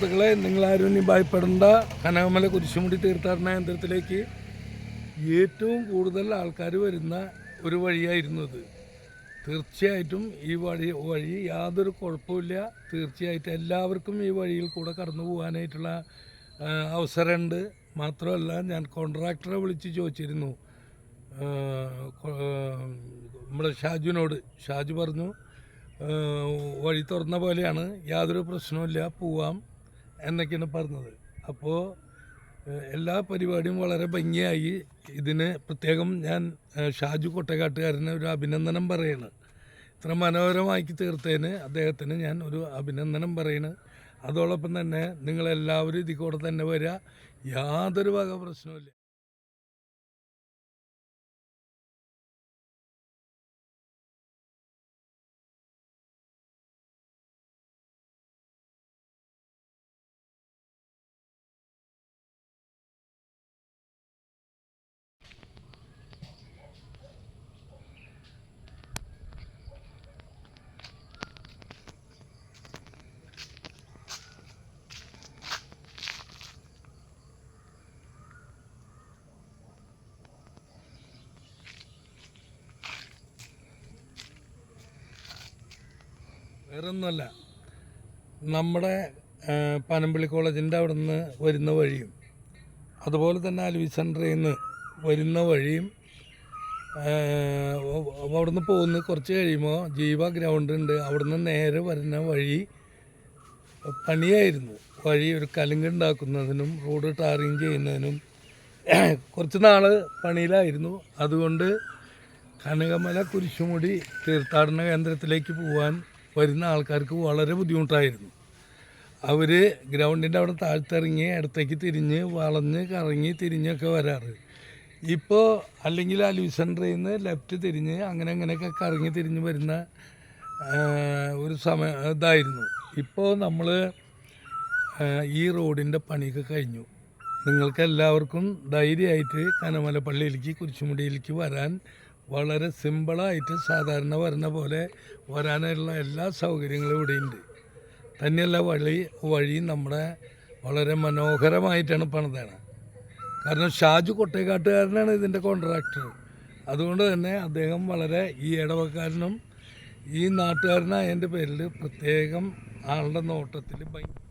സുഹൃത്തുക്കളെ നിങ്ങളാരും ഇനി ഭയപ്പെടേണ്ട. കനകമല കുരിശുമുടി തീർത്ഥാടന കേന്ദ്രത്തിലേക്ക് ഏറ്റവും കൂടുതൽ ആൾക്കാർ വരുന്ന ഒരു വഴിയായിരുന്നു ഇത്. തീർച്ചയായിട്ടും ഈ വഴി വഴി യാതൊരു കുഴപ്പമില്ല തീർച്ചയായിട്ടും എല്ലാവർക്കും ഈ വഴിയിൽ കൂടെ കടന്നു പോകാനായിട്ടുള്ള അവസരമുണ്ട്. മാത്രമല്ല ഞാൻ കോൺട്രാക്ടറെ വിളിച്ച് ചോദിച്ചിരുന്നു. നമ്മുടെ ഷാജുവിനോട്. ഷാജു പറഞ്ഞു വഴി തുറന്ന പോലെയാണ്. യാതൊരു പ്രശ്നവുമില്ല. പോവാം. എന്നൊക്കെയാണ് പറഞ്ഞത്. അപ്പോൾ എല്ലാ പരിപാടിയും വളരെ ഭംഗിയായി. ഇതിന് പ്രത്യേകം ഞാൻ ഷാജു കൊട്ടക്കാട്ടുകാരന് ഒരു അഭിനന്ദനം പറയണ്. ഇത്ര മനോഹരമാക്കി തീർത്തതിന് അദ്ദേഹത്തിന് ഞാൻ ഒരു അഭിനന്ദനം പറയണ്. അതോടൊപ്പം തന്നെ നിങ്ങളെല്ലാവരും ഇതിൽ കൂടെ തന്നെ വരിക യാതൊരു വക പ്രശ്നവുമില്ല. വേറൊന്നുമല്ല. നമ്മുടെ പനമ്പിള്ളി കോളേജിന്റെ അവിടെ നിന്ന് വരുന്ന വഴിയും അതുപോലെ തന്നെ അലുവി സെന്ററിൽ നിന്ന് വരുന്ന വഴിയും അവിടെ നിന്ന് പോകുന്ന കുറച്ച് കഴിയുമ്പോൾ ജീവ ഗ്രൗണ്ട് ഉണ്ട്. അവിടെ നിന്ന് നേരെ വരുന്ന വഴി പണിയായിരുന്നു. വഴി ഒരു കലുങ്ക് ഉണ്ടാക്കുന്നതിനും റോഡ് ടാറിങ് ചെയ്യുന്നതിനും കുറച്ച് നാൾ പണിയിലായിരുന്നു. അതുകൊണ്ട് കനകമല കുരിശുമുടി തീർത്ഥാടന കേന്ദ്രത്തിലേക്ക് പോകാൻ വരുന്ന ആൾക്കാർക്ക് വളരെ ബുദ്ധിമുട്ടായിരുന്നു. അവർ ഗ്രൗണ്ടിന്റെ അവിടെ താഴ്ത്തിറങ്ങി ഇടത്തേക്ക് തിരിഞ്ഞ് വളഞ്ഞ് കറങ്ങി തിരിഞ്ഞൊക്കെ വരാറ്. ഇപ്പോൾ അല്ലെങ്കിൽ അലൂസ് സെന്ററിൽ നിന്ന് ലെഫ്റ്റ് തിരിഞ്ഞ് അങ്ങനെ അങ്ങനെയൊക്കെ കറങ്ങി തിരിഞ്ഞ് വരുന്ന ഒരു സമയ ഇതായിരുന്നു. ഇപ്പോൾ നമ്മൾ ഈ റോഡിന്റെ പണിയൊക്കെ കഴിഞ്ഞു. നിങ്ങൾക്ക് എല്ലാവർക്കും ധൈര്യമായിട്ട് കനമല പള്ളിയിലേക്ക് കുരിശുമുടിയിലേക്ക് വരാൻ വളരെ സിമ്പിളായിട്ട് സാധാരണ വരുന്ന പോലെ വരാനുള്ള എല്ലാ സൗകര്യങ്ങളും ഇവിടെയുണ്ട്. തന്നെയല്ല വഴി വഴി നമ്മുടെ വളരെ മനോഹരമായിട്ടാണ് പണിതാണ്. കാരണം ഷാജു കൊട്ടേക്കാട്ടുകാരനാണ് ഇതിന്റെ കോൺട്രാക്ടർ അതുകൊണ്ട് തന്നെ അദ്ദേഹം വളരെ ഈ ഇടവക്കാരനും ഈ നാട്ടുകാരനായ എന്റെ പേരിൽ പ്രത്യേകം ആളുടെ നോട്ടത്തിൽ ഭംഗി